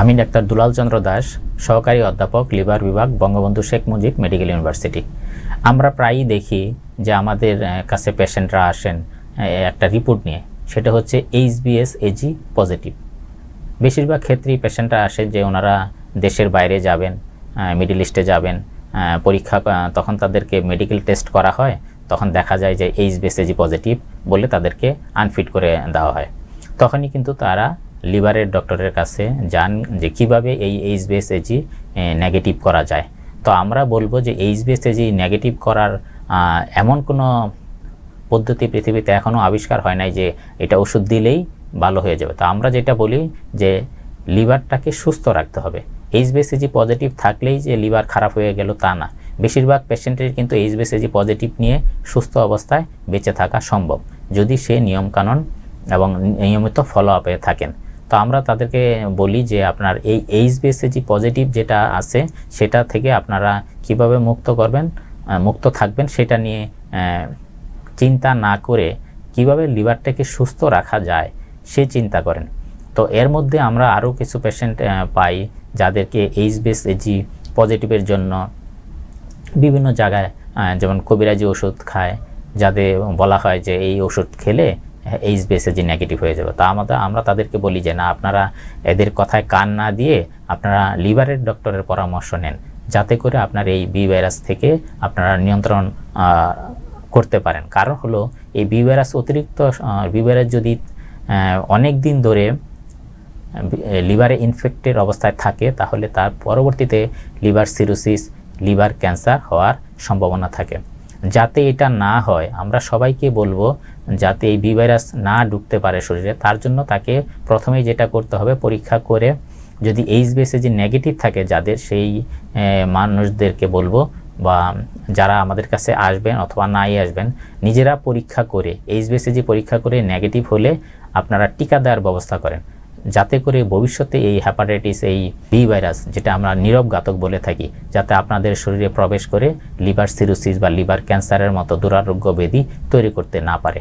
আমি ডাক্তার দুলাল চন্দ্র দাস, সহকারী অধ্যাপক, লিভার বিভাগ, বঙ্গবন্ধু শেখ মুজিব মেডিকেল ইউনিভার্সিটি। আমরা প্রায়ই দেখি যে আমাদের কাছে পেশেন্টরা আসেন একটা রিপোর্ট নিয়ে। সেটা হচ্ছে এইচ এইচবিএস এজি পজিটিভ। বেশিরভাগ ক্ষেত্রেই পেশেন্টরা আসে যে ওনারা দেশের বাইরে যাবেন মিডল ইস্টে যাবেন পরীক্ষা তখন তাদেরকে মেডিকেল টেস্ট করা হয়, তখন দেখা যায় যে এইচ এজি পজিটিভ বলে তাদেরকে আনফিট করে দেওয়া হয়। তখনই কিন্তু তারা লিভারের ডক্টরের কাছে যান যে কীভাবে এই এইচ বেসেজি নেগেটিভ করা যায়। তো আমরা বলব যে এইচ বেসেজি নেগেটিভ করার এমন কোনো পদ্ধতি পৃথিবীতে এখনও আবিষ্কার হয় নাই যে এটা ওষুধ দিলেই ভালো হয়ে যাবে। তো আমরা যেটা বলি যে লিভারটাকে সুস্থ রাখতে হবে। এইচবিএসএজি পজিটিভ থাকলেই যে লিভার খারাপ হয়ে গেল তা না। বেশিরভাগ পেশেন্টের কিন্তু এইচবিএসএজি পজিটিভ নিয়ে সুস্থ অবস্থায় বেঁচে থাকা সম্ভব। যদি সে নিয়মকানুন এবং নিয়মিত ফলো আপে থাকেন। তো আমরা তাদেরকে বলি যে আপনার এই এইচবিএসএজি পজিটিভ যেটা আছে, সেটা থেকে আপনারা কীভাবে মুক্ত করবেন মুক্ত থাকবেন, সেটা নিয়ে চিন্তা না করে কীভাবে লিভারটাকে সুস্থ রাখা যায়, সে চিন্তা করেন। তো এর মধ্যে আমরা আরও কিছু পেশেন্ট পাই যাদেরকে এইচ বেস এজি পজিটিভের জন্য বিভিন্ন জায়গায় যেমন কবিরাজি ওষুধ খায়, যাদের বলা হয় যে এই ওষুধ খেলে এইচ বেসেজি নেগেটিভ হয়ে যাবে, তা আমাদের, আমরা তাদেরকে বলি যে, না, আপনারা এদের কথায় কান না দিয়ে আপনারা লিভারের ডক্টরের পরামর্শ নেন। যাতে করে আপনার এই বি ভাইরাস থেকে আপনারা নিয়ন্ত্রণ করতে পারেন। কারণ হলো, এই বি ভাইরাস অতিরিক্ত বি ভাইরাস যদি অনেক দিন ধরে লিভারে ইনফেক্টেড অবস্থায় থাকে, তাহলে তার পরবর্তীতে লিভার সিরোসিস লিভার ক্যান্সার হওয়ার সম্ভাবনা থাকে। যাতে এটা না হয়, আমরা সবাইকে বলব যাতে এই বি ভাইরাস না ঢুকতে পারে শরীরে। তার জন্য তাকে প্রথমেই যেটা করতে হবে, পরীক্ষা করে যদি এইচ বেসে যে নেগেটিভ থাকে যাদের, সেই মানুষদেরকে বলব বা যারা আমাদের কাছে আসবেন অথবা নাই আসবেন, নিজেরা পরীক্ষা করে এইচ বেসিজি পরীক্ষা করে নেগেটিভ হলে আপনারা টিকা দেওয়ার ব্যবস্থা করেন। যাতে করে ভবিষ্যতে এই হ্যাপাটাইটিস এই বি ভাইরাস যেটা আমরা নীরব ঘাতক বলে থাকি, যাতে আপনাদের শরীরে প্রবেশ করে লিভার সিরোসিস বা লিভার ক্যান্সারের মতো দুরারোগ্য ব্যাধি তৈরি করতে না পারে।